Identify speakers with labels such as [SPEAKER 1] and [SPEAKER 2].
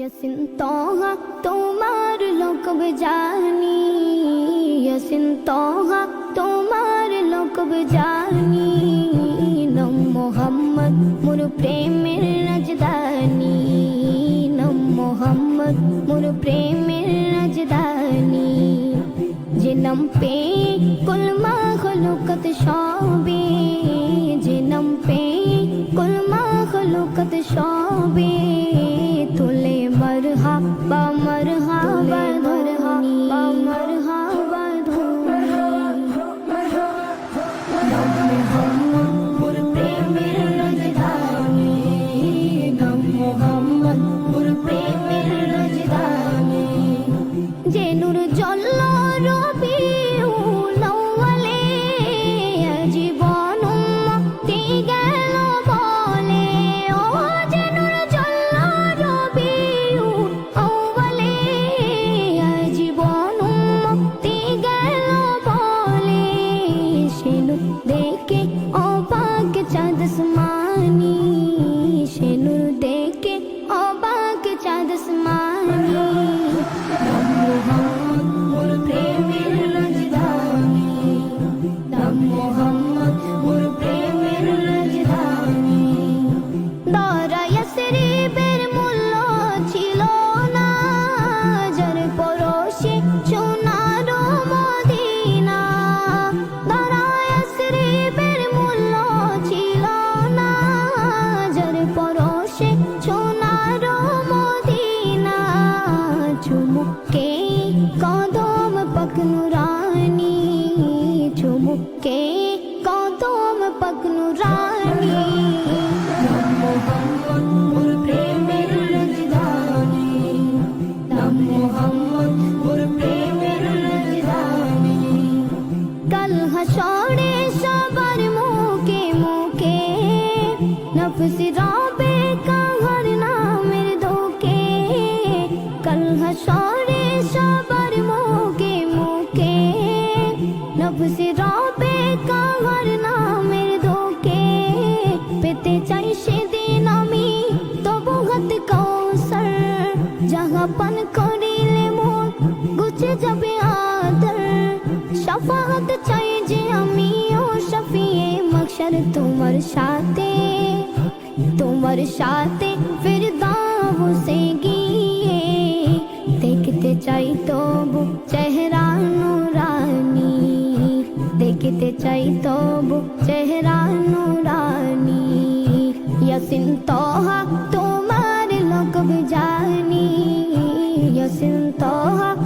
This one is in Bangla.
[SPEAKER 1] ইয়াসিন তোহা তোমার লোকব জানি ইয়াসিন তোহা তোমার লোকব জানি নম মোহাম্মদ মোর প্রেমের রাজধানী নম মোহাম্মদ মোর প্রেমের রাজধানী যে নাম পে কুলমা হলকত সবে যে নাম পে কুলমা হলকত সবে damarım Sen পরশে সোনার মদিনা? চুমুকে কদম পকনুরানি চুমুকে কদম মোর প্রেমের কাল হাসরে সবার মুখে মুখে নফস রবে তোমার সাথে তোমার সাথে ফির দাও সে গিয়ে। দেখতে চাই তবু চেহারা নুরানি, দেখতে চাই তবু চেহারা নুরানি। ইয়াসিন তোহা তোমার লোক জানি ইয়াসিন তোহা